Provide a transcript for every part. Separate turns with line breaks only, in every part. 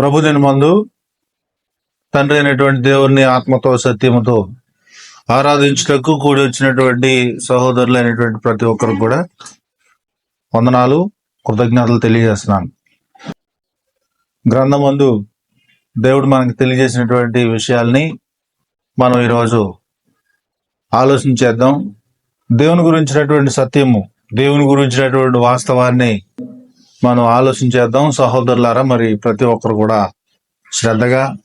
ప్రభుదిని మందు తండ్రి అయినటువంటి దేవుని ఆత్మతో సత్యముతో ఆరాధించుటకు కూడి వచ్చినటువంటి సహోదరులైనటువంటి ప్రతి ఒక్కరు కూడా వందనాలు కృతజ్ఞతలు తెలియజేస్తున్నాను. గ్రంథమందు దేవుడు మనకు తెలియజేసినటువంటి విషయాల్ని మనం ఈరోజు ఆలోచించేద్దాం దేవుని గురించినటువంటి సత్యము దేవుని గురించినటువంటి వాస్తవాన్ని మనం ఆలోచించేద్దాం సహోదరులారా మరి ప్రతి ఒక్కరు కూడా శ్రద్ధగా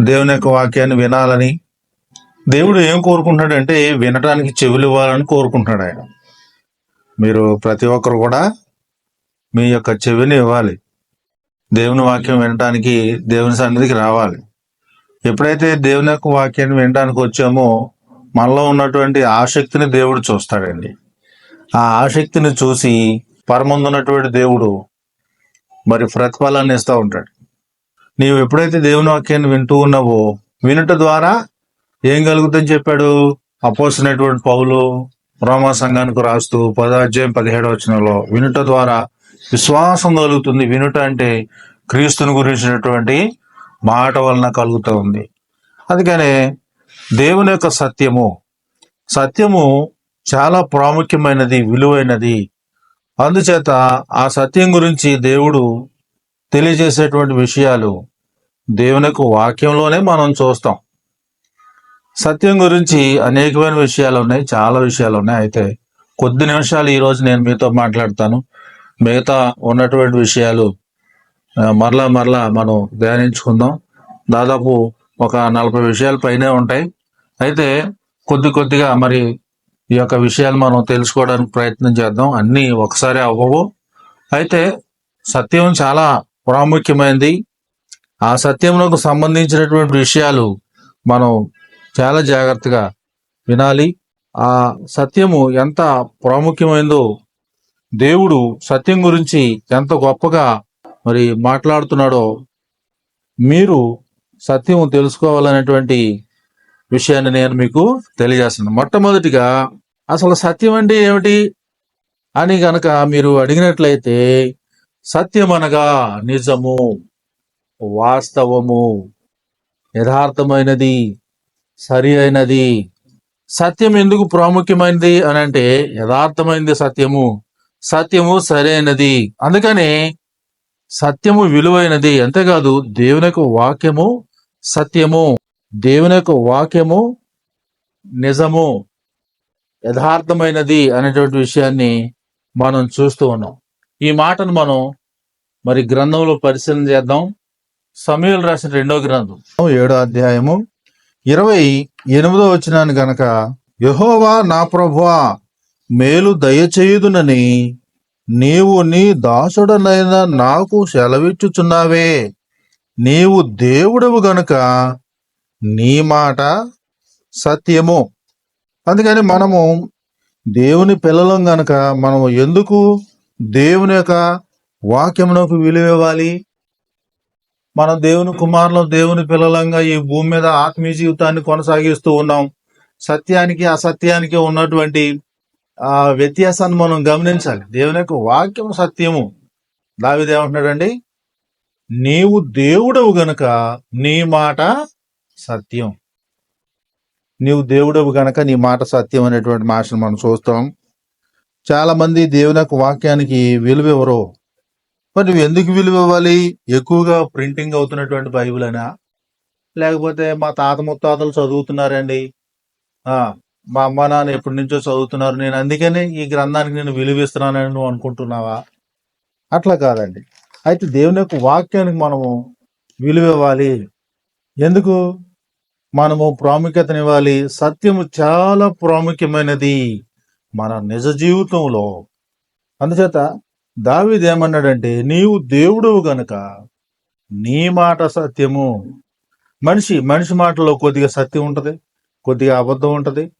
దేవుని యొక్క వాక్యాన్ని వినాలని దేవుడు ఏం కోరుకుంటున్నాడంటే వినటానికి చెవులు ఇవ్వాలని కోరుకుంటున్నాడు ఆయన. మీరు ప్రతి ఒక్కరు కూడా మీ యొక్క చెవిని ఇవ్వాలి. దేవుని వాక్యం వినటానికి దేవుని సన్నిధికి రావాలి. ఎప్పుడైతే దేవుని యొక్క వాక్యాన్ని వినడానికి వచ్చామో మనలో ఉన్నటువంటి ఆసక్తిని దేవుడు చూస్తాడండి. ఆ ఆసక్తిని చూసి పరమందున్నటువంటి దేవుడు మరి ప్రతిఫలాన్ని ఇస్తూ ఉంటాడు. నీవు ఎప్పుడైతే దేవుని వాక్యాన్ని వింటూ ఉన్నావో వినుట ద్వారా ఏం కలుగుతుందని చెప్పాడు? అపోసినటువంటి పౌలు రోమా సంఘానికి రాస్తూ పదాధ్యాయం పదిహేడు వచనంలో వినుట ద్వారా విశ్వాసం కలుగుతుంది. వినుట అంటే క్రీస్తుని గురించినటువంటి మాట వలన కలుగుతూ ఉంది. అందుకనే దేవుని యొక్క సత్యము సత్యము చాలా ప్రాముఖ్యమైనది విలువైనది. అందుచేత ఆ సత్యం గురించి దేవుడు తెలియజేసేటువంటి విషయాలు దేవునికి వాక్యంలోనే మనం చూస్తాం. సత్యం గురించి అనేకమైన విషయాలు ఉన్నాయి చాలా విషయాలు ఉన్నాయి. అయితే కొద్ది నిమిషాలు ఈరోజు నేను మీతో మాట్లాడతాను. మిగతా ఉన్నటువంటి విషయాలు మరలా మరలా మనం ధ్యానించుకుందాం. దాదాపు ఒక నలభై విషయాల పైనే ఉంటాయి. అయితే కొద్ది కొద్దిగా మరి ఈ యొక్క విషయాలు మనం తెలుసుకోవడానికి ప్రయత్నం చేద్దాం. అన్నీ ఒకసారి అవ్వవు. అయితే సత్యం చాలా ప్రాముఖ్యమైనది ఆ సత్యంలోకి సంబంధించినటువంటి విషయాలు మనం చాలా జాగ్రత్తగా వినాలి. ఆ సత్యము ఎంత ప్రాముఖ్యమైందో దేవుడు సత్యం గురించి ఎంత గొప్పగా మరి మాట్లాడుతున్నాడో మీరు సత్యం తెలుసుకోవాలనేటువంటి విషయాన్ని నేను మీకు తెలియజేస్తున్నాను. మొట్టమొదటిగా అసలు సత్యం అంటే ఏమిటి? అని గనక మీరు అడిగినట్లయితే సత్యం అనగా నిజము వాస్తవము యథార్థమైనది సరి అయినది. సత్యం ఎందుకు ప్రాముఖ్యమైనది అని అంటే యథార్థమైనది సత్యము సత్యము సరైనది అందుకని సత్యము విలువైనది అంతేకాదు దేవుని యొక్క వాక్యము సత్యము దేవుని యొక్క వాక్యము నిజము. యథార్థమైనది అనేటువంటి విషయాన్ని మనం చూస్తూ ఉన్నాం. ఈ మాటను మనం మరి గ్రంథంలో పరిశీలన చేద్దాం. సమయంలో రాసిన రెండో గ్రంథం. ఏడో అధ్యాయము ఇరవై ఎనిమిదో వచ్చినాను గనక యహోవా నా ప్రభువా మేలు దయచేయుదునని నీవు నీ దాసుడనైన నాకు సెలవిచ్చుచున్నావే. నీవు దేవుడవు గనుక నీ మాట సత్యము. అందుకని మనము దేవుని పిల్లలం గనక మనం ఎందుకు దేవుని యొక్క వాక్యమునకు విలువ ఇవ్వాలి మనం దేవుని కుమారులు దేవుని పిల్లలంగా ఈ భూమి మీద ఆత్మీయ జీవితాన్ని కొనసాగిస్తూ ఉన్నాం. సత్యానికి అసత్యానికి ఉన్నటువంటి ఆ వ్యత్యాసాన్ని మనం గమనించాలి. దేవుని యొక్క వాక్యం సత్యము. దావిదేమంటున్నాడండి నీవు దేవుడవు గనుక నీ మాట సత్యం. నీవు దేవుడవు గనక నీ మాట సత్యం అనేటువంటి మాటను మనం చూస్తాం. చాలామంది దేవుని యొక్క వాక్యానికి విలువ ఎవరో? మరి నువ్వు ఎందుకు విలువ ఇవ్వాలి? ఎక్కువగా ప్రింటింగ్ అవుతున్నటువంటి బైబిల్ అయినా లేకపోతే మా తాత ముత్తాతలు చదువుతున్నారండి. మా అమ్మ నాన్న ఎప్పటి నుంచో చదువుతున్నారు. నేను అందుకనే ఈ గ్రంథానికి నేను విలువిస్తున్నానని నువ్వు అనుకుంటున్నావా? అట్లా కాదండి. అయితే దేవుని యొక్క వాక్యానికి మనము విలువ ఇవ్వాలి. ఎందుకు? మనము ప్రాముఖ్యతనివ్వాలి. సత్యము చాలా ప్రాముఖ్యమైనది మన నిజ జీవితంలో. అందుచేత దావిది ఏమన్నాడంటే నీవు దేవుడు గనుక నీ మాట సత్యము. మనిషి మనిషి మాటలో కొద్దిగా సత్యం ఉంటుంది కొద్దిగా అబద్ధం ఉంటుంది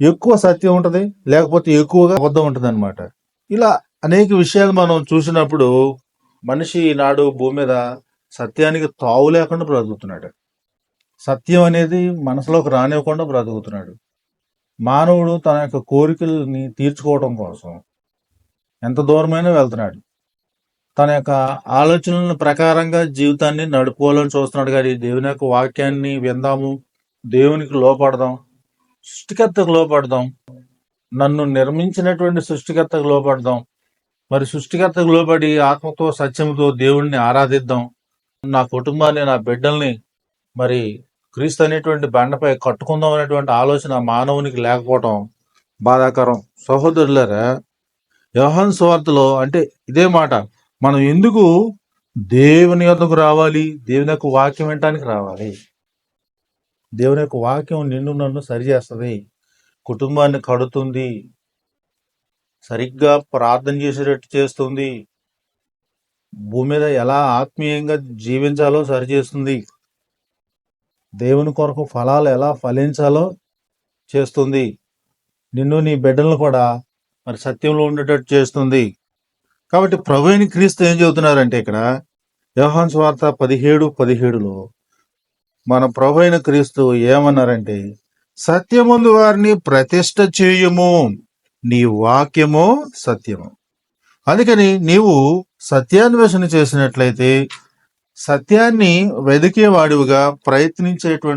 ఎక్కువ సత్యం ఉంటుంది లేకపోతే ఎక్కువగా అబద్ధం ఉంటుంది అనమాట ఇలా అనేక విషయాలు మనం చూసినప్పుడు మనిషి నాడు భూమి మీద సత్యానికి తావు లేకుండా బ్రతుకుతున్నాడు. సత్యం అనేది మనసులోకి రానివ్వకుండా బ్రతుకుతున్నాడు. మానవుడు తన యొక్క కోరికల్ని తీర్చుకోవడం కోసం ఎంత దూరమైనా వెళ్తున్నాడు. తన యొక్క ఆలోచనల ప్రకారంగా జీవితాన్ని నడుపుకోవాలని చూస్తున్నాడు కానీ దేవుని యొక్క వాక్యాన్ని విందాము. దేవునికి లోపడదాం సృష్టికర్తకు లోపడదాం నన్ను నిర్మించినటువంటి సృష్టికర్తకు లోపడదాం మరి సృష్టికర్తకు లోబడి ఆత్మతో సత్యంతో దేవుణ్ణి ఆరాధిద్దాం. నా కుటుంబాన్ని నా బిడ్డల్ని మరి క్రీస్తు అనేటువంటి బండపై కట్టుకుందాం అనేటువంటి ఆలోచన మానవునికి లేకపోవటం బాధాకరం. సహోదరులరా యోహాన్ స్వార్థలో అంటే ఇదే మాట మనం ఎందుకు దేవుని యొక్కకు రావాలి? దేవుని యొక్క వాక్యం వినటానికి రావాలి. దేవుని యొక్క వాక్యం నిన్ను నన్ను సరిచేస్తుంది కుటుంబాన్ని కడుతుంది. సరిగ్గా ప్రార్థన చేసేటట్టు చేస్తుంది. భూమి మీద ఎలా ఆత్మీయంగా జీవించాలో సరిచేస్తుంది దేవుని కొరకు ఫలాలు ఎలా ఫలించాలో చేస్తుంది. నిన్ను నీ బిడ్డలను కూడా మరి సత్యంలో ఉండేటట్టు చేస్తుంది. కాబట్టి ప్రభుని క్రీస్తు ఏం చెబుతున్నారంటే ఇక్కడ వ్యవహాన్ స్వార్థ పదిహేడు పదిహేడులో మన ప్రభు అయిన క్రీస్తు ఏమన్నారంటే సత్యముందు వారిని ప్రతిష్ట చేయము నీ వాక్యము సత్యము. అందుకని నీవు సత్యాన్వేషణ చేసినట్లయితే సత్యాన్ని వెదికే వాడివిగా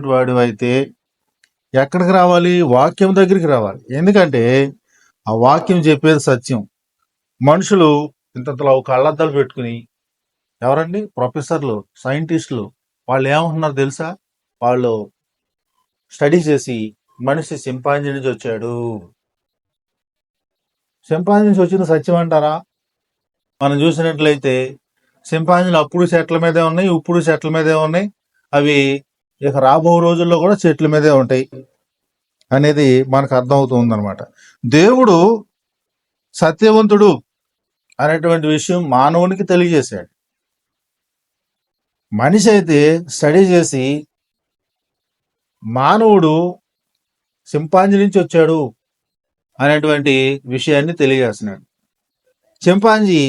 వాడు అయితే ఎక్కడికి రావాలి? వాక్యం దగ్గరికి రావాలి. ఎందుకంటే ఆ వాక్యం చెప్పేది సత్యం. మనుషులు ఇంతలో కళ్ళద్దాలు పెట్టుకుని ఎవరండి? ప్రొఫెసర్లు సైంటిస్టులు. వాళ్ళు ఏమంటున్నారు తెలుసా? వాళ్ళు స్టడీ చేసి మనిషి సింపాంజీ నుంచి వచ్చాడు. సింపాంజీ నుంచి వచ్చిన సత్యం అంటారా? మనం చూసినట్లయితే సింపాంజీలు అప్పుడు చెట్ల మీదే ఉన్నాయి ఇప్పుడు చెట్ల మీదే ఉన్నాయి. అవి ఇక రాబో రోజుల్లో కూడా చెట్ల మీదే ఉంటాయి అనేది మనకు అర్థమవుతుంది అనమాట దేవుడు సత్యవంతుడు అనేటువంటి విషయం మానవునికి తెలియజేశాడు. మనిషి అయితే స్టడీ చేసి మానవుడు సింపాంజీ నుంచి వచ్చాడు అనేటువంటి విషయాన్ని తెలియజేస్తున్నాడు. చింపాంజీ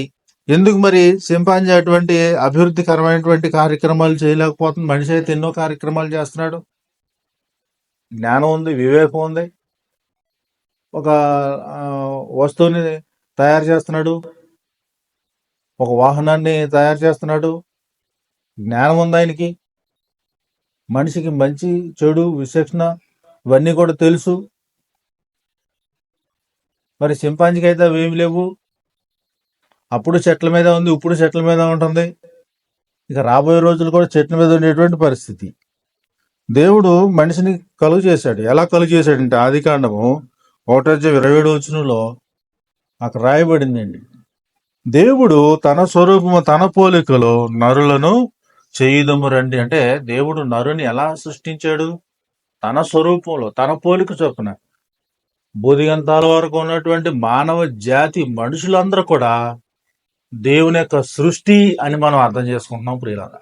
ఎందుకు మరి సింపాంజీ అటువంటి అభివృద్ధికరమైనటువంటి కార్యక్రమాలు చేయలేకపోతుంది? మనిషి అయితే ఎన్నో కార్యక్రమాలు చేస్తున్నాడు. జ్ఞానం ఉంది వివేకం ఉంది. ఒక వస్తువుని తయారు చేస్తున్నాడు. ఒక వాహనాన్ని తయారు చేస్తున్నాడు. జ్ఞానం ఉంది ఆయనకి. మనిషికి మంచి చెడు విశేషణ ఇవన్నీ కూడా తెలుసు. మరి సింపాంజీకి అయితే అవి ఏమి లేవు. అప్పుడు చెట్ల మీద ఉంది ఇప్పుడు చెట్ల మీద ఉంటుంది. ఇక రాబోయే రోజులు కూడా చెట్ల మీద ఉండేటువంటి పరిస్థితి. దేవుడు మనిషిని కలుగు చేశాడు. ఎలా కలుగు చేశాడంటే ఆది కాండము ఒకటో ఇరవై ఏడు వచనంలో అక్కడ రాయబడిందండి దేవుడు తన స్వరూపము తన పోలికలో నరులను చేయుదము రండి. అంటే దేవుడు నరుని ఎలా సృష్టించాడు? తన స్వరూపంలో తన పోలిక చొప్పున. బోధిగంతాల వరకు ఉన్నటువంటి మానవ జాతి మనుషులందరూ కూడా దేవుని యొక్క సృష్టి అని మనం అర్థం చేసుకుంటున్నాం ప్రియులారా.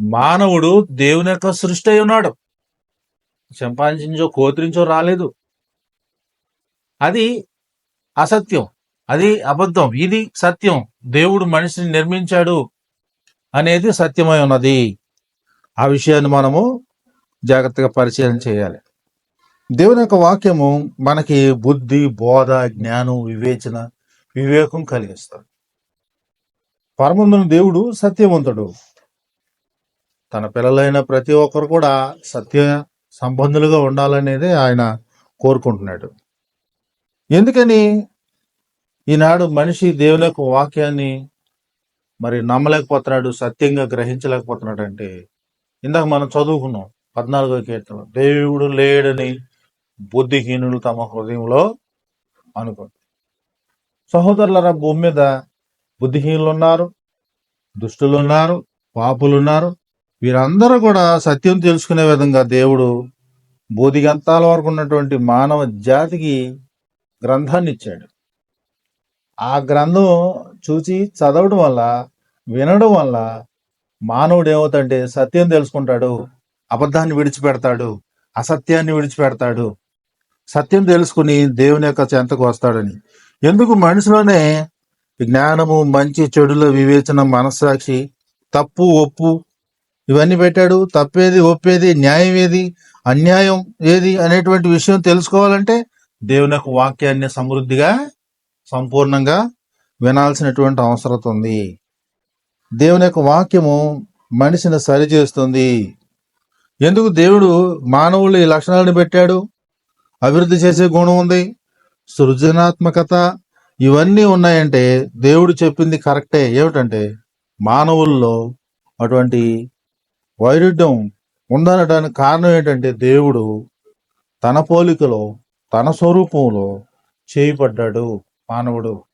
మానవుడు దేవుని యొక్క సృష్టి అయి ఉన్నాడు. చింపాంజించో కోతిరించో రాలేదు. అది అసత్యం. అది అబద్ధం. ఇది సత్యం. దేవుడు మనిషిని నిర్మించాడు అనేది సత్యమై ఉన్నది. ఆ విషయాన్ని మనము జాగ్రత్తగా పరిశీలన చేయాలి. దేవుని యొక్క వాక్యము మనకి బుద్ధి బోధ జ్ఞానం వివేచన వివేకం కలిగిస్తాడు. పరమందున దేవుడు సత్యవంతుడు. తన పిల్లలైన ప్రతి ఒక్కరు కూడా సత్య సంబంధులుగా ఉండాలనేది ఆయన కోరుకుంటున్నాడు. ఎందుకని? ఈనాడు మనిషి దేవుని యొక్క వాక్యాన్ని మరి నమ్మలేకపోతున్నాడు సత్యంగా గ్రహించలేకపోతున్నాడు అంటే ఇందాక మనం చదువుకున్నాం పద్నాలుగో కీర్తన దేవుడు లేడని బుద్ధిహీనులు తమ హృదయంలో అనుకుంటారు సహోదరులరా భూమి మీద బుద్ధిహీనులు ఉన్నారు దుష్టులు ఉన్నారు పాపులు ఉన్నారు వీరందరూ కూడా సత్యం తెలుసుకునే విధంగా దేవుడు బోధిగంతాల వరకు ఉన్నటువంటి మానవ జాతికి గ్రంథాన్ని ఇచ్చాడు. ఆ గ్రంథం చూసి చదవడం వల్ల వినడం వల్ల మానవుడు ఏమవుతాడంటే సత్యం తెలుసుకుంటాడు అబద్ధాన్ని విడిచిపెడతాడు అసత్యాన్ని విడిచిపెడతాడు. సత్యం తెలుసుకుని దేవుని యొక్క చెంతకు వస్తాడని. ఎందుకు మనిషిలోనే జ్ఞానము మంచి చెడుల వివేచన మనస్సాక్షి తప్పు ఒప్పు ఇవన్నీ పెట్టాడు. తప్పేది ఒప్పేది న్యాయం ఏది అన్యాయం ఏది అనేటువంటి విషయం తెలుసుకోవాలంటే దేవుని యొక్క వాక్యాన్ని సమృద్ధిగా సంపూర్ణంగా వినాల్సినటువంటి అవసరం ఉంది. దేవుని యొక్క వాక్యము మనిషిని సరిచేస్తుంది. ఎందుకు? దేవుడు మానవులు ఈ లక్షణాలను పెట్టాడు. అభివృద్ధి చేసే గుణం ఉంది. సృజనాత్మకత ఇవన్నీ ఉన్నాయంటే దేవుడు చెప్పింది కరెక్టే. ఏమిటంటే మానవుల్లో అటువంటి వైరుధ్యం ఉందనడానికి కారణం ఏంటంటే దేవుడు తన పోలికలో తన స్వరూపంలో చేయబడ్డాడు మానవుడు.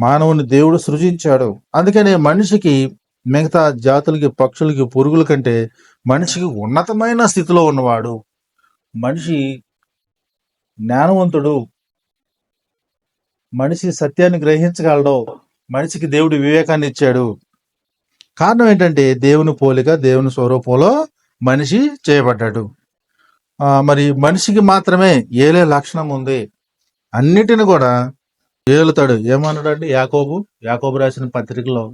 మానవుని దేవుడు సృజించాడు. అందుకనే మనిషికి మిగతా జాతులకి పక్షులకి పురుగుల కంటే మనిషికి ఉన్నతమైన స్థితిలో ఉన్నవాడు. మనిషి జ్ఞానవంతుడు మనిషి సత్యాన్ని గ్రహించగలడు మనిషికి దేవుడు వివేకాన్ని ఇచ్చాడు. కారణం ఏంటంటే దేవుని పోలిక దేవుని స్వరూపంలో మనిషి చేయబడ్డాడు. మరి మనిషికి మాత్రమే ఏలే లక్షణం ఉంది. అన్నిటిని కూడా ఏలుతాడు. ఏమన్నాడండి? యాకోబు? యాకోబు రాసిన పత్రికలో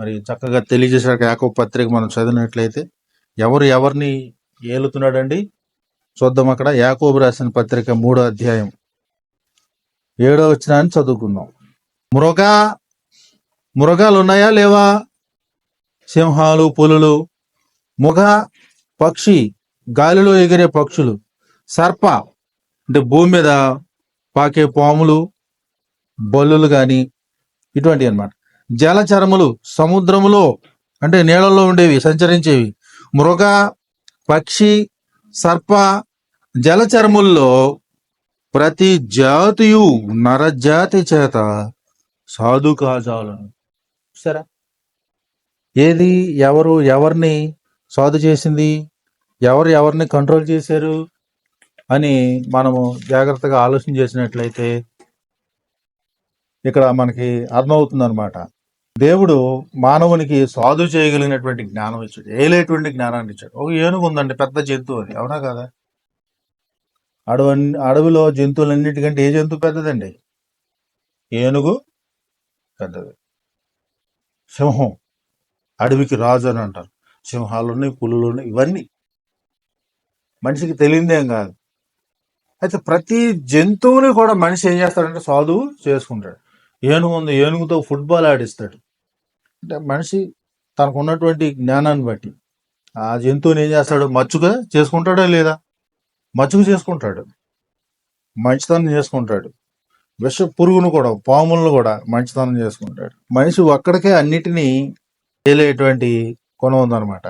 మరి చక్కగా తెలియజేశాక యాకోబు పత్రిక మనం చదివినట్లయితే ఎవరు ఎవరిని ఏలుతున్నాడండి? చూద్దాం అక్కడ. యాకోబు రాసిన పత్రిక మూడో అధ్యాయం. ఏడో వచ్చినాన్ని చదువుకుందాం. మృగా మృగాలు ఉన్నాయా లేవా? సింహాలు పులులు. ముగ పక్షి గాలిలో ఎగిరే పక్షులు. సర్ప అంటే భూమి మీద పాకే పాములు బల్లులు కానీ ఇటువంటివి అన్నమాట. జలచరములు సముద్రములో అంటే నీళ్ళలో ఉండేవి సంచరించేవి. మృగ పక్షి సర్ప జలచరముల్లో ప్రతి జాతియు నరజాతి చేత సాధు కాజాలను. సరే ఏది? ఎవరు? ఎవరిని సాధు చేసింది? ఎవరు ఎవరిని కంట్రోల్ చేశారు? అని మనము జాగ్రత్తగా ఆలోచన చేసినట్లయితే ఇక్కడ మనకి అర్థమవుతుంది అనమాట దేవుడు మానవునికి సాధు చేయగలిగినటువంటి జ్ఞానం ఇచ్చాడు. ఏలేటువంటి జ్ఞానాన్ని ఇచ్చాడు. ఒక ఏనుగు ఉందండి పెద్ద జంతువు అది. అవునా కదా? అడవి అడవిలో జంతువులన్నిటికంటే ఏ జంతువు పెద్దదండి? ఏనుగు పెద్దది. సింహం. అడవికి రాజు అని అంటారు. సింహాలు ఉన్నాయి పులులు ఉన్నాయి ఇవన్నీ. మనిషికి తెలియదేం కాదు. అయితే ప్రతి జంతువుని కూడా మనిషి ఏం చేస్తాడంటే సాధువు చేసుకుంటాడు. ఏనుగు ఉంది ఏనుగుతో ఫుట్బాల్ ఆడిస్తాడు. అంటే మనిషి తనకు ఉన్నటువంటి జ్ఞానాన్ని బట్టి. ఆ జంతువుని ఏం చేస్తాడు? మచ్చుగా చేసుకుంటాడా లేదా? మచ్చుకు చేసుకుంటాడు. మంచితనం చేసుకుంటాడు. విష పురుగును కూడా పాములను కూడా మంచితనం చేసుకుంటాడు. మనిషి ఒక్కడికే అన్నిటినీ తేలేటువంటి కొన ఉందన్నమాట.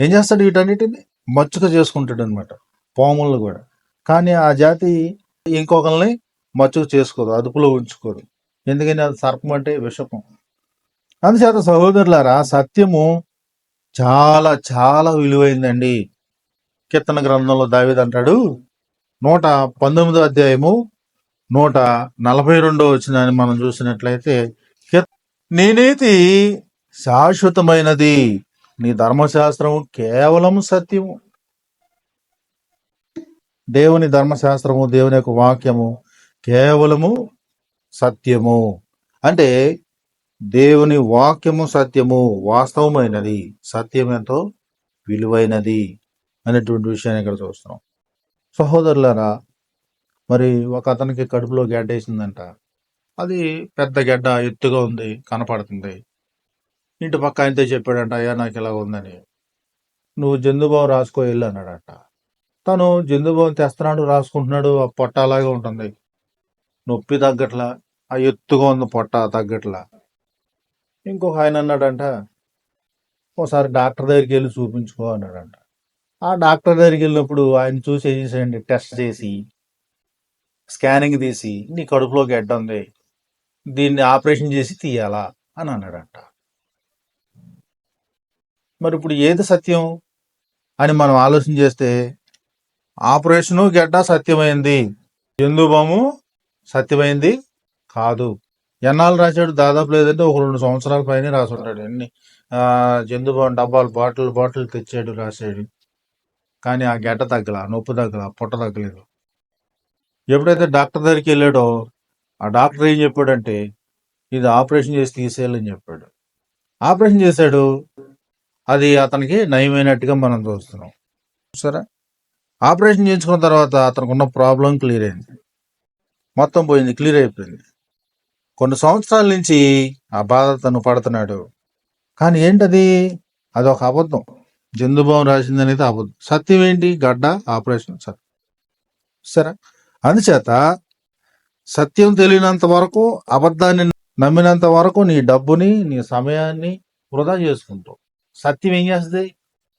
ఏం చేస్తాడు వీటన్నిటిని? మచ్చుక చేసుకుంటాడు అనమాట పాములను కూడా. కానీ ఆ జాతి ఇంకొకరిని మచ్చుకు చేసుకోదు అదుపులో ఉంచుకోదు. ఎందుకని? అది సర్పం అంటే విషపం. అందుచేత సహోదరులారా సత్యము చాలా చాలా విలువైందండి. కీర్తన గ్రంథంలో దావేది అంటాడు నూట పంతొమ్మిదో అధ్యాయము నూట నలభై రెండో వచ్చిన మనం చూసినట్లయితే కీర్త- నీ నీతి శాశ్వతమైనది నీ ధర్మశాస్త్రము కేవలం సత్యము. దేవుని ధర్మశాస్త్రము దేవుని యొక్క వాక్యము కేవలము సత్యము. అంటే దేవుని వాక్యము సత్యము వాస్తవమైనది. సత్యం ఎంతో విలువైనది. అనేటువంటి విషయాన్ని ఇక్కడ చూస్తున్నాం. సహోదరులారా మరి ఒక అతనికి కడుపులో గడ్డ వేసిందంట. అది పెద్ద గడ్డ ఎత్తుగా ఉంది కనపడుతుంది. ఇంటి పక్క ఆయనతో చెప్పాడంట అయ్యా నాకు ఇలా ఉందని. నువ్వు జందుబాబు రాసుకో వెళ్ళు అన్నాడట. తను జందుబాబు తెస్తున్నాడు రాసుకుంటున్నాడు ఆ పొట్ట అలాగే ఉంటుంది. నొప్పి తగ్గట్లా ఆ ఎత్తుగా ఉంది పొట్ట తగ్గట్లా. ఇంకొక ఆయన అన్నాడంట ఒకసారి డాక్టర్ దగ్గరికి వెళ్ళి చూపించుకో అన్నాడంట. ఆ డాక్టర్ దగ్గరికి వెళ్ళినప్పుడు ఆయన చూసి ఏం చేశాడండి టెస్ట్ చేసి స్కానింగ్ తీసి నీ కడుపులో గడ్డ ఉంది దీన్ని ఆపరేషన్ చేసి తీయాలా అని అన్నాడంట. మరి ఇప్పుడు ఏది సత్యం అని మనం ఆలోచన చేస్తే ఆపరేషను గడ్డ సత్యమైంది. జందుబాము సత్యమైంది కాదు. ఎన్నాళ్ళు రాశాడు? దాదాపు లేదంటే ఒక రెండు సంవత్సరాల పైన రాసుంటాడు. ఎన్ని ఆ, డబ్బాలు బాటిల్ బాటిల్ తెచ్చాడు రాశాడు. కానీ ఆ గడ్డ తగ్గల నొప్పి తగ్గల పొట్ట తగ్గలేదు. ఎప్పుడైతే డాక్టర్ దగ్గరికి వెళ్ళాడో ఆ డాక్టర్ ఏం చెప్పాడంటే ఇది ఆపరేషన్ చేసి తీసేయాలని చెప్పాడు. ఆపరేషన్ చేశాడు. అది అతనికి నయమైనట్టుగా మనం చూస్తున్నాం. సరే ఆపరేషన్ చేయించుకున్న తర్వాత అతనికి ఉన్న ప్రాబ్లం క్లియర్ అయింది. మొత్తం పోయింది క్లియర్ అయిపోయింది. కొన్ని సంవత్సరాల నుంచి ఆ బాధ తను పడుతున్నాడు. కానీ ఏంటది? అదొక అబద్ధం. జందుబాబు రాసింది అనేది అబద్ధం సత్యం ఏంటి? గడ్డ ఆపరేషన్. సత్యం సరే. అందుచేత సత్యం తెలియనంత వరకు అబద్ధాన్ని నమ్మినంత వరకు నీ డబ్బుని నీ సమయాన్ని వృధా చేసుకుంటావు. సత్యం ఏం చేస్తుంది?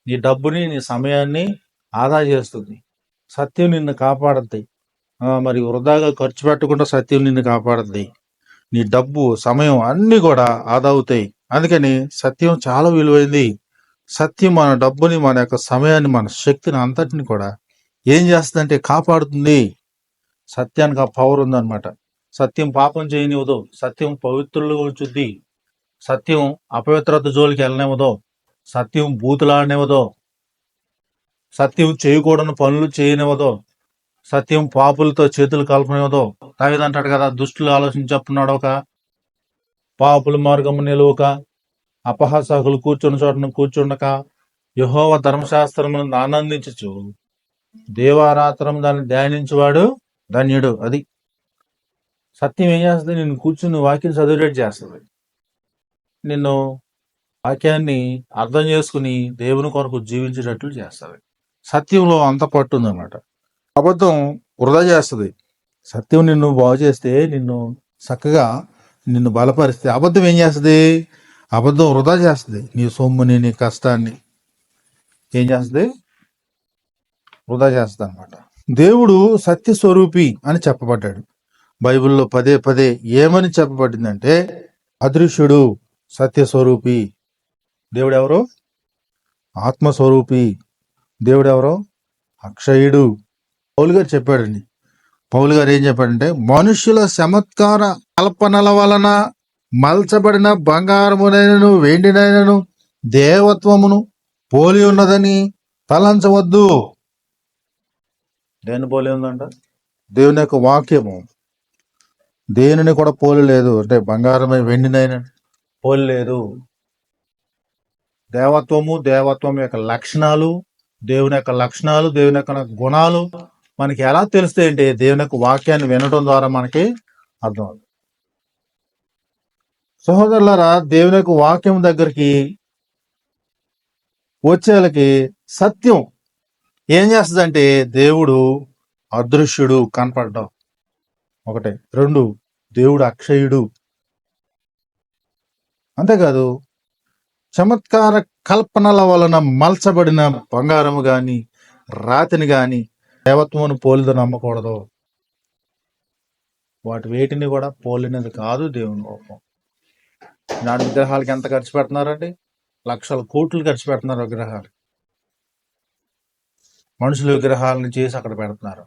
నీ డబ్బుని నీ సమయాన్ని ఆదా చేస్తుంది. సత్యం నిన్ను కాపాడుద్ది. మరి వృధాగా ఖర్చు పెట్టకుండా సత్యం నిన్ను కాపాడుద్ది. నీ డబ్బు సమయం అన్నీ కూడా ఆదా అవుతాయి. అందుకని సత్యం చాలా విలువైంది. సత్యం మన డబ్బుని మన యొక్క సమయాన్ని మన శక్తిని అంతటిని కూడా ఏం చేస్తుందంటే కాపాడుతుంది. సత్యానికి ఆ పవర్ ఉందన్నమాట. సత్యం పాపం చేయనివ్వదు. సత్యం పవిత్రులు ఉంచుద్ది. సత్యం అపవిత్రత జోలికి వెళ్ళనివ్వదు. సత్యం బూతులాడనివ్వదు. సత్యం చేయకూడని పనులు చేయనివ్వదు. సత్యం పాపులతో చేతులు కలపనివ్వదు. తాగిదంటాడు కదా దుష్టులు ఆలోచించి చెప్తున్నాడు ఒక పాపుల మార్గము నిలువక అపహాసకులు కూర్చున్న చోటను కూర్చుండక యహోవ ధర్మశాస్త్రమును ఆనందించచ్చు దేవారాత్రం దాన్ని ధ్యానించేవాడు ధన్యుడు. అది సత్యం ఏం చేస్తుంది? నేను కూర్చుని వాక్యం చదివేటట్టు చేస్తుంది. నిన్ను వాక్యాన్ని అర్థం చేసుకుని దేవుని కొరకు జీవించేటట్లు చేస్తుంది. సత్యంలో అంత పట్టు ఉందన్నమాట. అబద్ధం వృధా చేస్తుంది. సత్యం నిన్ను బాగు చేస్తే నిన్ను చక్కగా నిన్ను బలపరిస్తే అబద్ధం ఏం చేస్తుంది? అబద్ధం వృధా చేస్తుంది. నీ సొమ్ముని నీ కష్టాన్ని ఏం చేస్తుంది? వృధా చేస్తుంది అనమాట దేవుడు సత్య స్వరూపి అని చెప్పబడ్డాడు. బైబిల్లో పదే పదే ఏమని చెప్పబడిందంటే అదృశ్యుడు సత్య స్వరూపి దేవుడు ఎవరు ఆత్మస్వరూపి. దేవుడు ఎవరు అక్షయుడు. పౌలు గారు చెప్పాడండి. పౌలు గారు ఏం చెప్పాడంటే మనుషుల చమత్కార కల్పనల వలన మల్చబడిన బంగారమునైనను వెండినైనను దేవత్వమును పోలి ఉన్నదని తలంచవద్దు. దేని పోలి ఉందంట? దేవుని యొక్క వాక్యము. దేనిని కూడా పోలి లేదు. అంటే బంగారమై వెండినైన. పోలి లేదు. దేవత్వము దేవత్వం యొక్క లక్షణాలు దేవుని యొక్క లక్షణాలు దేవుని యొక్క గుణాలు మనకి ఎలా తెలుస్తాయి అంటే దేవుని యొక్క వాక్యాన్ని వినడం ద్వారా మనకి అర్థం అవుతుంది. సహోదరులారా దేవుని యొక్క వాక్యం దగ్గరికి వచ్చేళ్ళకి సత్యం ఏం చేస్తుందంటే దేవుడు అదృశ్యుడు కనపడడం. ఒకటే. రెండు దేవుడు అక్షయుడు. అంతేకాదు చమత్కార కల్పనల వలన మలచబడిన బంగారము గాని రాతిని గాని దేవత్వమును పోలిదో నమ్మకూడదు వాటి వేటిని కూడా పోలినది కాదు దేవుని కోపం నాటి విగ్రహాలకి ఎంత ఖర్చు పెడుతున్నారండి? లక్షల కోట్లు ఖర్చు పెడుతున్నారు విగ్రహాలు. మనుషుల విగ్రహాలను చేసి అక్కడ పెడుతున్నారు.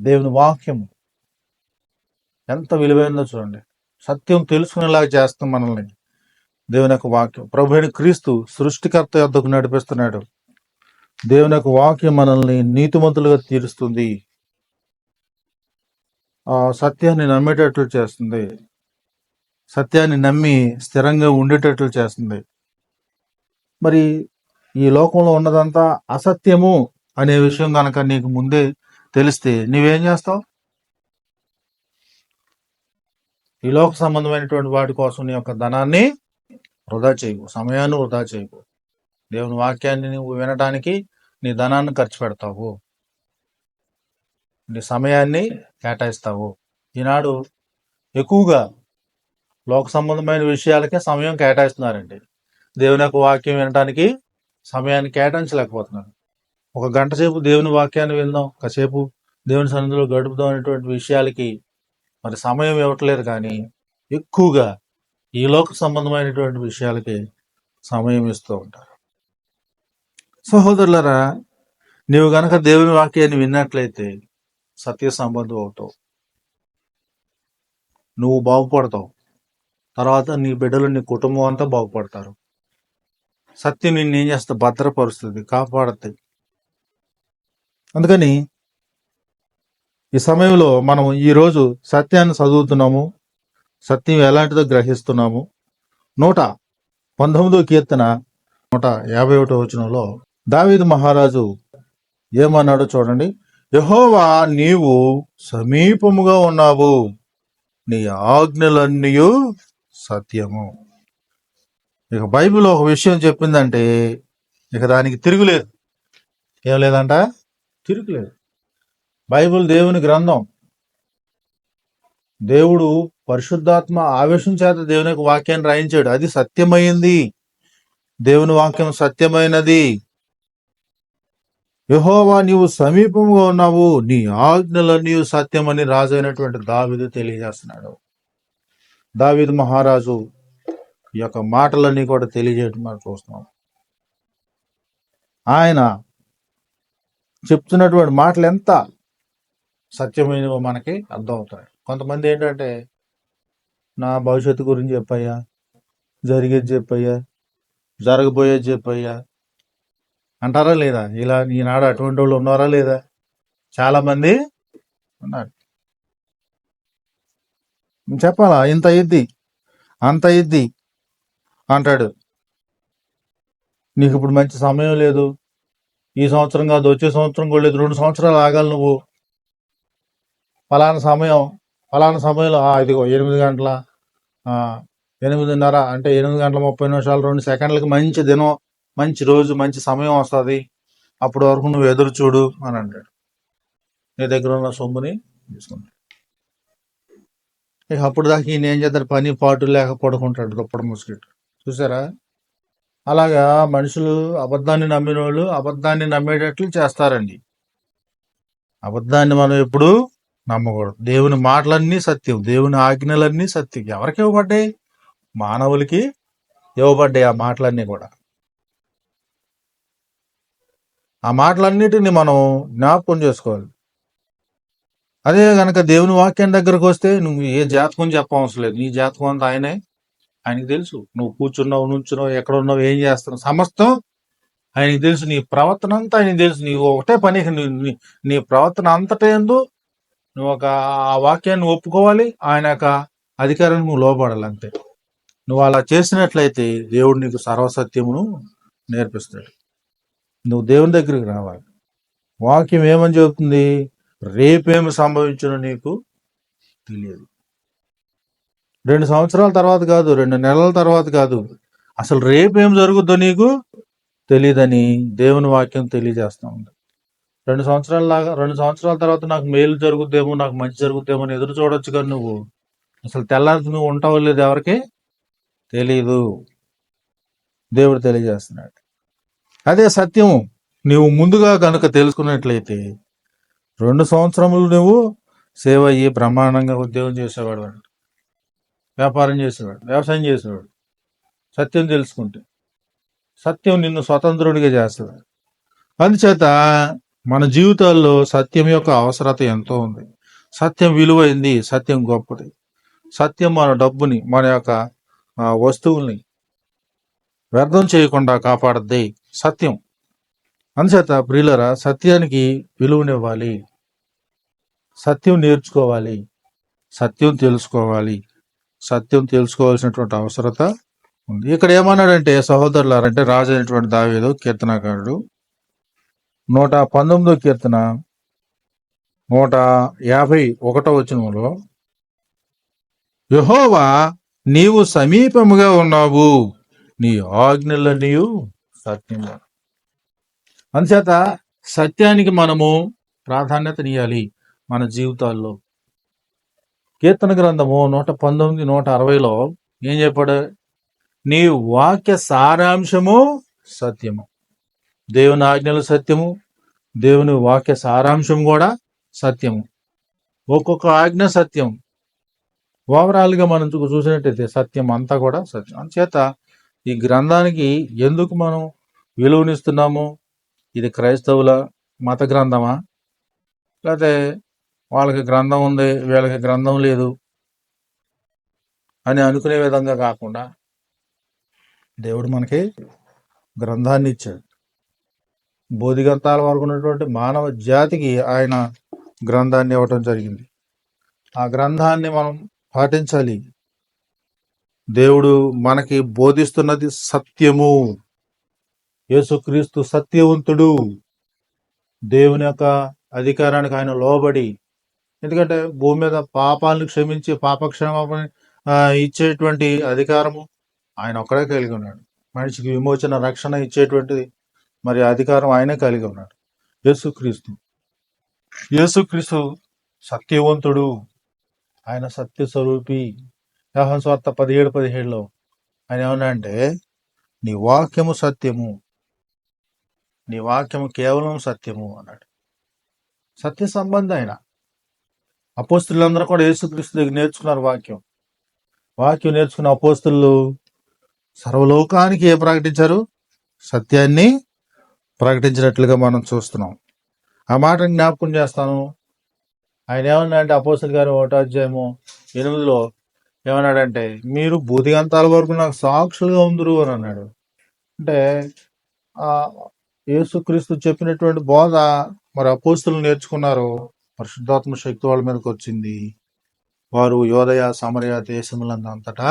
దేవుని వాక్యము ఎంత విలువైందో చూడండి. సత్యం తెలుసుకునేలాగా చేస్తాం మనల్ని. దేవుని యొక్క వాక్యం. ప్రభుని క్రీస్తు సృష్టికర్త యొద్దకు నడిపిస్తున్నాడు. దేవుని యొక్క వాక్యం మనల్ని నీతిమంతులుగా తీరుస్తుంది. ఆ సత్యాన్ని నమ్మేటట్లు చేస్తుంది. సత్యాన్ని నమ్మి స్థిరంగా ఉండేటట్లు చేస్తుంది. మరి ఈ లోకంలో ఉన్నదంతా అసత్యము అనే విషయం కనుక నీకు ముందే తెలిస్తే నువ్వేం చేస్తావు? ఈ లోక సంబంధమైనటువంటి వాటి కోసం నీ యొక్క ధనాన్ని వృధా చేయకు సమయాన్ని వృధా చేయకు. దేవుని వాక్యాన్ని నువ్వు వినడానికి నీ ధనాన్ని ఖర్చు పెడతావు. నీ సమయాన్ని కేటాయిస్తావు. ఈనాడు ఎక్కువగా లోక సంబంధమైన విషయాలకే సమయం కేటాయిస్తున్నారండి. దేవుని యొక్క వాక్యం వినడానికి సమయాన్ని కేటాయించలేకపోతున్నారు. ఒక గంట సేపు దేవుని వాక్యాన్ని విందాం కాసేపు దేవుని సన్నిధిలో గడుపుదాం అనేటువంటి విషయాలకి మరి సమయం ఇవ్వట్లేదు కానీ ఎక్కువగా ఈ లోక సంబంధమైనటువంటి విషయాలకి సమయం ఇస్తూ ఉంటారు. సహోదరులరా నీవు గనక దేవుని వాక్యాన్ని విన్నట్లయితే సత్య సంబంధం అవుతావు. నువ్వు బాగుపడతావు. తర్వాత నీ బిడ్డలు నీ కుటుంబం అంతా బాగుపడతారు. సత్యం నిన్ను ఏం చేస్తా? భద్రపరుస్తుంది కాపాడుతుంది. అందుకని ఈ సమయంలో మనం ఈరోజు సత్యాన్ని చదువుతున్నాము. సత్యం ఎలాంటిదో గ్రహిస్తున్నాము. నూట పంతొమ్మిదో కీర్తన నూట యాభై ఒకటో వచనంలో దావీద్ మహారాజు ఏమన్నాడో చూడండి. యహోవా నీవు సమీపముగా ఉన్నావు. నీ ఆజ్ఞలన్నీ సత్యము. ఇక బైబిల్ ఒక విషయం చెప్పిందంటే ఇక దానికి తిరుగులేదు. ఏం లేదంట? తిరుగులేదు. బైబిల్ దేవుని గ్రంథం. దేవుడు పరిశుద్ధాత్మ ఆవేశం చేత దేవుని యొక్క వాక్యాన్ని రాయించాడు. అది సత్యమైంది. దేవుని వాక్యం సత్యమైనది. యెహోవా నీవు సమీపంగా ఉన్నావు. నీ ఆజ్ఞలన్నీ సత్యమని రాజు అయినటువంటి దావిదు తెలియజేస్తున్నాడు. దావిద్ మహారాజు ఈ యొక్క మాటలన్నీ కూడా తెలియజేయడం మనం చూస్తున్నాం. ఆయన చెప్తున్నటువంటి మాటలు ఎంత సత్యమైనవో మనకి అర్థమవుతాయి. కొంతమంది ఏంటంటే నా భవిష్యత్తు గురించి చెప్పయ్యా జరిగేది చెప్పయ్యా జరగబోయేది చెప్పయ్యా. అంటారా లేదా? ఇలా ఈనాడు అటువంటి వాళ్ళు ఉన్నారా లేదా? చాలామంది ఉన్నారు. చెప్పాలా? ఇంత ఇద్ది అంత ఇద్ది అంటాడు. నీకు ఇప్పుడు మంచి సమయం లేదు. ఈ సంవత్సరం కాదు వచ్చే సంవత్సరం కూడా లేదు. రెండు సంవత్సరాలు ఆగాలి నువ్వు. ఫలానా సమయం ఫలానా సమయంలో ఇదిగో ఎనిమిది గంటల ఎనిమిదిన్నర అంటే ఎనిమిది గంటల ముప్పై నిమిషాలు రెండు సెకండ్లకి మంచి దినం మంచి రోజు మంచి సమయం వస్తుంది. అప్పటి వరకు నువ్వు ఎదురు చూడు అని అంటాడు. నీ దగ్గర ఉన్న సొమ్ముని తీసుకుంటాడు. ఇక అప్పుడు దాకా ఈయన ఏం చేస్తాడు పని పాటు లేక పడుకుంటాడు దుప్పటి మూసుకెట్టు చూసారా? అలాగా మనుషులు అబద్ధాన్ని నమ్మిన వాళ్ళు అబద్ధాన్ని నమ్మేటట్లు చేస్తారండి. అబద్ధాన్ని మనం ఎప్పుడు నమ్మకూడదు. దేవుని మాటలన్నీ సత్యం దేవుని ఆజ్ఞలన్నీ సత్యం. ఎవరికి ఇవ్వబడ్డాయి? మానవులకి ఇవ్వబడ్డాయి ఆ మాటలన్నీ కూడా. ఆ మాటలన్నిటిని మనం జ్ఞాపకం చేసుకోవాలి. అదే గనక దేవుని వాక్యం దగ్గరకు వస్తే నువ్వు ఏ జాతకం చెప్పవసరం లేదు. నీ జాతకం అంతా ఆయనే. ఆయనకి తెలుసు. నువ్వు కూర్చున్నావు నుంచున్నావు ఎక్కడ ఉన్నావు ఏం చేస్తున్నావు సమస్తం ఆయనకి తెలుసు. నీ ప్రవర్తన అంతా ఆయనకి తెలుసు. నీవు ఒకటే పని నీ నీ- ప్రవర్తన అంతటే ఎందు నువ్వు ఒక ఆ వాక్యాన్ని ఒప్పుకోవాలి. ఆయన యొక్క అధికారాన్ని నువ్వు లోపడాలి అంతే. నువ్వు అలా చేసినట్లయితే దేవుడు నీకు సర్వసత్యమును నేర్పిస్తాడు. నువ్వు దేవుని దగ్గరికి రావాలి. వాక్యం ఏమని చెబుతుంది? రేపేమి సంభవించునో నీకు తెలియదు. రెండు సంవత్సరాల తర్వాత కాదు రెండు నెలల తర్వాత కాదు. అసలు రేపేం జరుగుద్దో నీకు తెలియదని దేవుని వాక్యం తెలియజేస్తా ఉంది. రెండు సంవత్సరాల లాగా రెండు సంవత్సరాల తర్వాత నాకు మేలు జరుగుద్దేమో నాకు మంచి జరుగుద్దేమో అని ఎదురు చూడొచ్చు కానీ నువ్వు అసలు తెల్లారి నువ్వు ఉంటావో లేదు ఎవరికి తెలీదు. దేవుడు తెలియజేస్తున్నాడు. అదే సత్యం నువ్వు ముందుగా కనుక తెలుసుకున్నట్లయితే రెండు సంవత్సరములు నువ్వు సేవ అయ్యి బ్రహ్మాండంగా ఉద్యోగం చేసేవాడు వాడు. వ్యాపారం చేసేవాడు వ్యవసాయం చేసేవాడు. సత్యం తెలుసుకుంటే. సత్యం నిన్ను స్వతంత్రుడిగా చేస్తుంది అందుచేత మన జీవితాల్లో సత్యం యొక్క అవసరత ఎంతో ఉంది. సత్యం విలువైంది సత్యం గొప్పది. సత్యం మన డబ్బుని మన యొక్క వస్తువుల్ని వ్యర్థం చేయకుండా కాపాడద్ది సత్యం. అందుచేత ప్రియులరా సత్యానికి విలువనివ్వాలి. సత్యం నేర్చుకోవాలి. సత్యం తెలుసుకోవాలి. సత్యం తెలుసుకోవాల్సినటువంటి అవసరత ఉంది. ఇక్కడ ఏమన్నాడంటే సహోదరులారంటే రాజు అయినటువంటి దావేదు కీర్తనకారుడు. నూట పంతొమ్మిదో కీర్తన నూట యాభై ఒకటో వచనంలో యహోవా నీవు సమీపముగా ఉన్నావు. నీ ఆజ్ఞలన్నీ సత్యము. అందుచేత సత్యానికి మనము ప్రాధాన్యతనియాలి మన జీవితాల్లో. కీర్తన గ్రంథము నూట పంతొమ్మిది నూట అరవైలో ఏం చెప్పాడు? నీ వాక్య సారాంశము సత్యము. దేవుని ఆజ్ఞలు సత్యము. దేవుని వాక్య సారాంశం కూడా సత్యము. ఒక్కొక్క ఆజ్ఞ సత్యం. ఓవరాల్గా మనం చూసినట్టయితే సత్యం అంతా కూడా సత్యం. అందుచేత ఈ గ్రంథానికి ఎందుకు మనం విలువనిస్తున్నాము? ఇది క్రైస్తవుల మత గ్రంథమా? లేకపోతే వాళ్ళకి గ్రంథం ఉంది వీళ్ళకి గ్రంథం లేదు అని అనుకునే విధంగా కాకుండా దేవుడు మనకి గ్రంథాన్ని ఇచ్చాడు. బోధిగంతాల వరకు ఉన్నటువంటి మానవ జాతికి ఆయన గ్రంథాన్ని ఇవ్వటం జరిగింది. ఆ గ్రంథాన్ని మనం పాటించాలి. దేవుడు మనకి బోధిస్తున్నది సత్యము. యేసుక్రీస్తు సత్యవంతుడు. దేవుని యొక్క అధికారానికి ఆయన లోబడి ఎందుకంటే భూమి మీద పాపాలను క్షమించి పాపక్షమాపణ ఇచ్చేటువంటి అధికారము ఆయన ఒక్కడే కలిగి ఉన్నాడు. మనిషికి విమోచన రక్షణ ఇచ్చేటువంటిది మరి అధికారం ఆయనే కలిగి ఉన్నాడు. యేసుక్రీస్తు. యేసుక్రీస్తు సత్యవంతుడు. ఆయన సత్య స్వరూపి యోహాను స్వార్థ పదిహేడు పదిహేడులో ఆయన ఏమన్నా అంటే నీ వాక్యము సత్యము. నీ వాక్యము కేవలం సత్యము అన్నాడు. సత్య సంబంధం ఆయన. అపోస్తులందరూ కూడా యేసుక్రీస్తు దగ్గర నేర్చుకున్నారు వాక్యం. వాక్యం నేర్చుకున్న అపోస్తులు సర్వలోకానికి ఏ ప్రకటించారు? సత్యాన్ని ప్రకటించినట్లుగా మనం చూస్తున్నాం. ఆ మాటని జ్ఞాపకం చేస్తాను. ఆయన ఏమన్నాడంటే అంటే అపోస్తుల గారు ఒకటో ఎనిమిదిలో ఏమన్నాడంటే మీరు భూదిగంతాల వరకు నాకు సాక్షులుగా ఉందరు అని అన్నాడు. అంటే యేసుక్రీస్తు చెప్పినటువంటి బోధ మరి అపోస్తులు నేర్చుకున్నారు. పరిశుద్ధాత్మ శక్తి వాళ్ళ మీదకి వచ్చింది. వారు యోదయ సమరయ దేశములందంతటా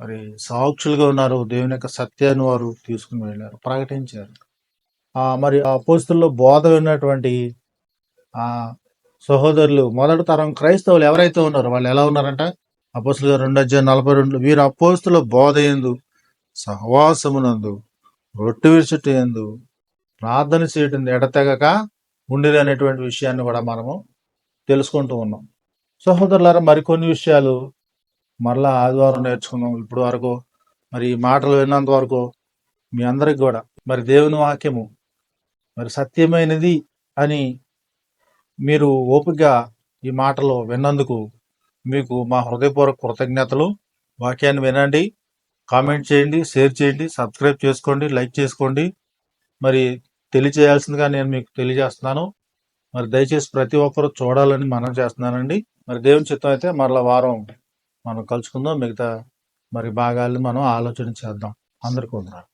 మరి సాక్షులుగా ఉన్నారు. దేవుని యొక్క సత్యాన్ని వారు తీసుకుని వెళ్ళారు ప్రకటించారు. మరి ఆ పోస్తుల్లో బోధ ఉన్నటువంటి ఆ సహోదరులు మొదటి తరం క్రైస్తవులు ఎవరైతే ఉన్నారో వాళ్ళు ఎలా ఉన్నారంట? అపోస్తులు గారు రెండు అధ్యాయం నలభై రెండు వీరు అపోస్తుల బోధ ఎందు సహవాసమునందు రొట్టె విరుచుట ఎందు ప్రార్థన చేయటం ఎడతెగక ఉండేది అనేటువంటి విషయాన్ని కూడా మనము తెలుసుకుంటూ ఉన్నాం. సహోదరులారా మరికొన్ని విషయాలు మరలా ఆదివారం నేర్చుకున్నాం ఇప్పుడు వరకు మరి ఈ మాటలు విన్నంత వరకు మీ అందరికి కూడా మరి దేవుని వాక్యము మరి సత్యమైనది అని మీరు ఓపికగా ఈ మాటలు విన్నందుకు మీకు మా హృదయపూర్వక కృతజ్ఞతలు. వాక్యాన్ని వినండి కామెంట్ చేయండి షేర్ చేయండి సబ్స్క్రైబ్ చేసుకోండి లైక్ చేసుకోండి. మరి తెలియజేయాల్సిందిగా నేను మీకు తెలియజేస్తున్నాను. మరి దయచేసి ప్రతి ఒక్కరు చూడాలని మనం చేస్తున్నానండి. మరి దేవుని చిత్తం అయితే మరలా వారం మనం కలుసుకుందాం. మిగతా మరి భాగాలను మనం ఆలోచన చేద్దాం. అందరికీ ఉన్నారు